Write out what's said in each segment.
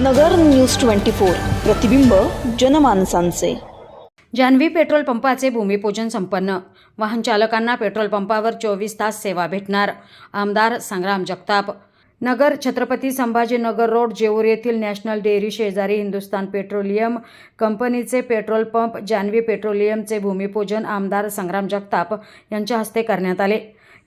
नगर news twenty four प्रतिबिंब जनमानसांचे. Janhvi petrol पंपाचे भूमिपूजन संपन्न. वाहन चालकांना पेट्रोल पंपावर चोवीस तास सेवा भेटणार. आमदार संग्राम जगताप. नगर छत्रपती संभाजीनगर रोड जेऊर येथील नॅशनल डेअरी शेजारी हिंदुस्तान पेट्रोलियम कंपनीचे पेट्रोल पंप जान्हवी पेट्रोलियमचे भूमिपूजन आमदार संग्राम जगताप यांच्या हस्ते करण्यात आले.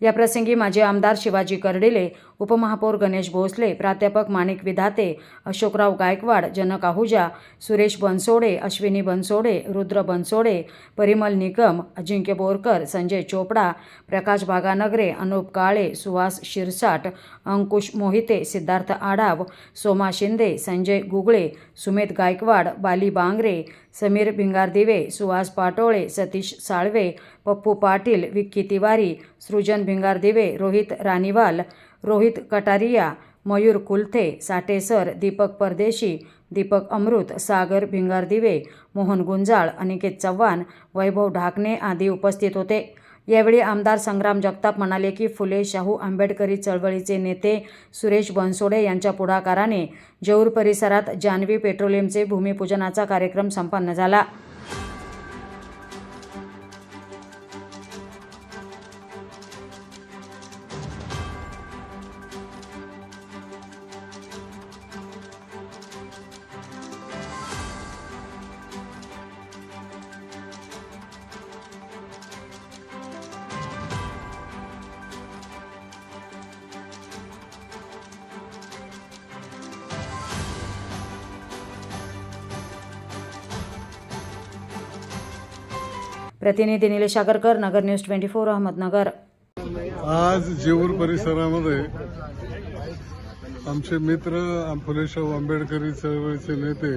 याप्रसंगी माजी आमदार शिवाजी कर्डिले उपमहापौर गणेश भोसले प्राध्यापक माणिक विधाते अशोकराव गायकवाड जनक आहुजा सुरेश बनसोडे अश्विनी बनसोडे रुद्र बनसोडे परिमल निकम अजिंक्य बोरकर संजय चोपडा प्रकाश बागानगरे अनुप काळे सुहास शिरसाट अंकुश मोहिते सिद्धार्थ आढाव सोमा शिंदे संजय गुगळे सुमित गायकवाड बाली बांगरे समीर भिंगारदिवे सुहास पाटोळे सतीश साळवे पप्पू पाटील विक्की तिवारी सृजन भिंगारदिवे रोहित रानीवाल रोहित कटारिया मयूर कुलथे साठे सर दीपक परदेशी दीपक अमृत सागर भिंगारदिवे मोहन गुंजाळ अनिकेत चव्हाण वैभव ढाकणे आदी उपस्थित होते. यावेळी आमदार संग्राम जगताप म्हणाले की फुले शाहू आंबेडकरी चळवळीचे नेते सुरेश बनसोडे यांच्या पुढाकाराने जौर परिसरात जान्हवी पेट्रोलियमचे भूमिपूजनाचा कार्यक्रम संपन्न झाला. प्रतिनिधी Nilesh Agarkar Nagar news twenty four Ahmednagar. आज जेऊर परिसरामध्ये आमचे मित्र फुलेशाहू आंबेडकरी चळवळीचे नेते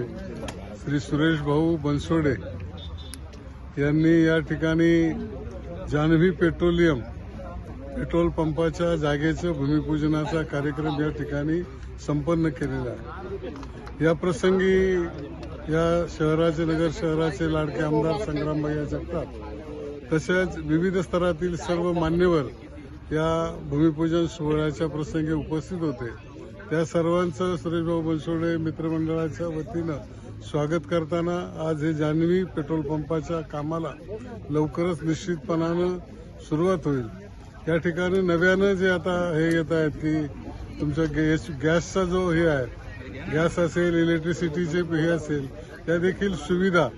श्री सुरेश भाऊ बनसोडे यांनी या ठिकाणी जान्हवी पेट्रोलियम पेट्रोल पंपाच्या जागेचं भूमिपूजनाचा कार्यक्रम या ठिकाणी संपन्न केलेला आहे. या प्रसंगी या शहराचे नगर शहराचे लाडके आमदार संग्राम भैया जगताप तसेच विविध स्तरातील सर्व मान्यवर या भूमिपूजन सोहळ्याच्या प्रसंगी उपस्थित होते. त्या सर्वांचं सुरेशभाऊ बनसोडे मित्रमंडळाच्या वतीनं स्वागत करताना आज हे जान्हवी पेट्रोल पंपाच्या कामाला लवकरच निश्चितपणानं सुरुवात होईल. या ठिकाणी नव्यानं जे आता हे येत आहेत की तुमच्या गॅस गॅसचा जो हे आहे गॅस असेल इलेक्ट्रिसिटीचे हे असेल त्या देखील सुविधा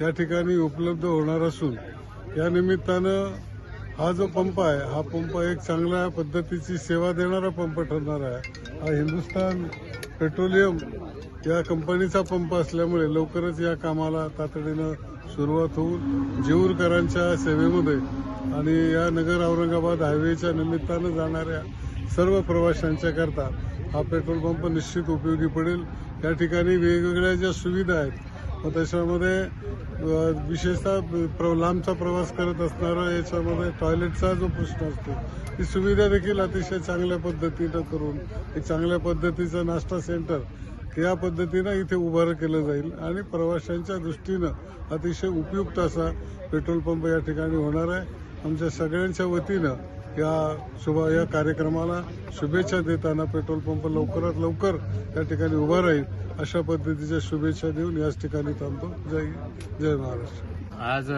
या ठिकाणी उपलब्ध होणार असून या निमित्तानं हा जो पंप आहे हा पंप एक चांगल्या पद्धतीची सेवा देणारा पंप ठरणार आहे. हा हिंदुस्थान पेट्रोलियम या कंपनीचा पंप असल्यामुळे लवकरच या कामाला तातडीनं सुरुवात होऊन जेऊरकरांच्या सेवेमध्ये आणि या नगर औरंगाबाद हायवेच्या निमित्तानं जाणाऱ्या सर्व प्रवाशांच्या करता हा पेट्रोल पंप निश्चित उपयोगी पडेल. या ठिकाणी वेगवेगळ्या ज्या सुविधा आहेत मग त्याच्यामध्ये विशेषतः प्र- लांबचा प्रवास करत असणारा याच्यामध्ये टॉयलेटचा जो प्रश्न असतो ती सुविधा देखील अतिशय चांगल्या पद्धतीनं करून एक चांगल्या पद्धतीचं नाश्ता सेंटर या पद्धतीनं इथे उभारं केलं जाईल आणि प्रवाशांच्या दृष्टीनं अतिशय उपयुक्त असा पेट्रोल पंप या ठिकाणी होणार आहे. आमच्या सगळ्यांच्या वतीनं या शुभ या कार्यक्रमाला शुभेच्छा देताना पेट्रोल पंप लवकरात लवकर या ठिकाणी उभा राहील. अशा पद्धतीच्या शुभेच्छा देऊन याच ठिकाणी थांबतो. जय जय महाराष्ट्र. आज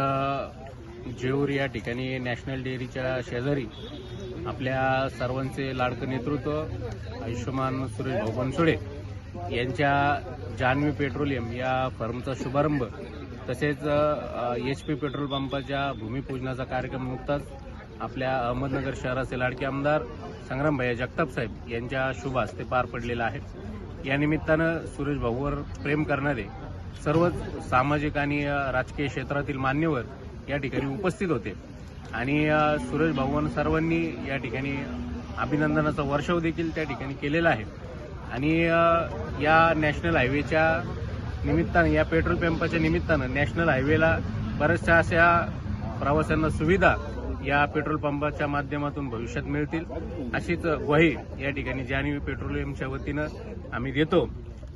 जेऊर या ठिकाणी नॅशनल डेअरीच्या शेजारी आपल्या सर्वांचे लाडकं नेतृत्व आयुष्यमान सुरेश भाऊ बनसुडे यांच्या जान्हवी पेट्रोलियम या फर्मचा शुभारंभ तसेच एच पी पेट्रोल पंपाच्या भूमिपूजनाचा कार्यक्रम नुकताच आपल्या अहमदनगर शहराचे लाडके आमदार संग्रामभैया जगताप साहेब यांच्या शुभ हस्ते पार पडलेलं आहे. या निमित्तानं सुरेश भाऊवर प्रेम करणारे सर्वच सामाजिक आणि राजकीय क्षेत्रातील मान्यवर या ठिकाणी उपस्थित होते. आणि सुरेश भाऊन सर्वांनी या ठिकाणी अभिनंदनाचा वर्षाव देखील त्या ठिकाणी केलेला आहे. आणि या नॅशनल हायवेच्या निमित्तानं या पेट्रोल पंपाच्या निमित्तानं नॅशनल हायवेला बऱ्याचशा अशा प्रवाशांना सुविधा या पेट्रोल पंपाच्या माध्यमातून भविष्यात मिळतील. अशीच ग्वाही या ठिकाणी जान्हवी पेट्रोलियमच्या वतीनं आम्ही देतो.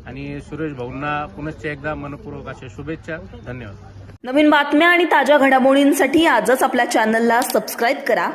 आणि सुरेश भाऊंना पुनश्च एकदा मनपूर्वक अशा शुभेच्छा. धन्यवाद. नवीन बातम्या आणि ताज्या घडामोडींसाठी आजच आपल्या चॅनलला सबस्क्राईब करा.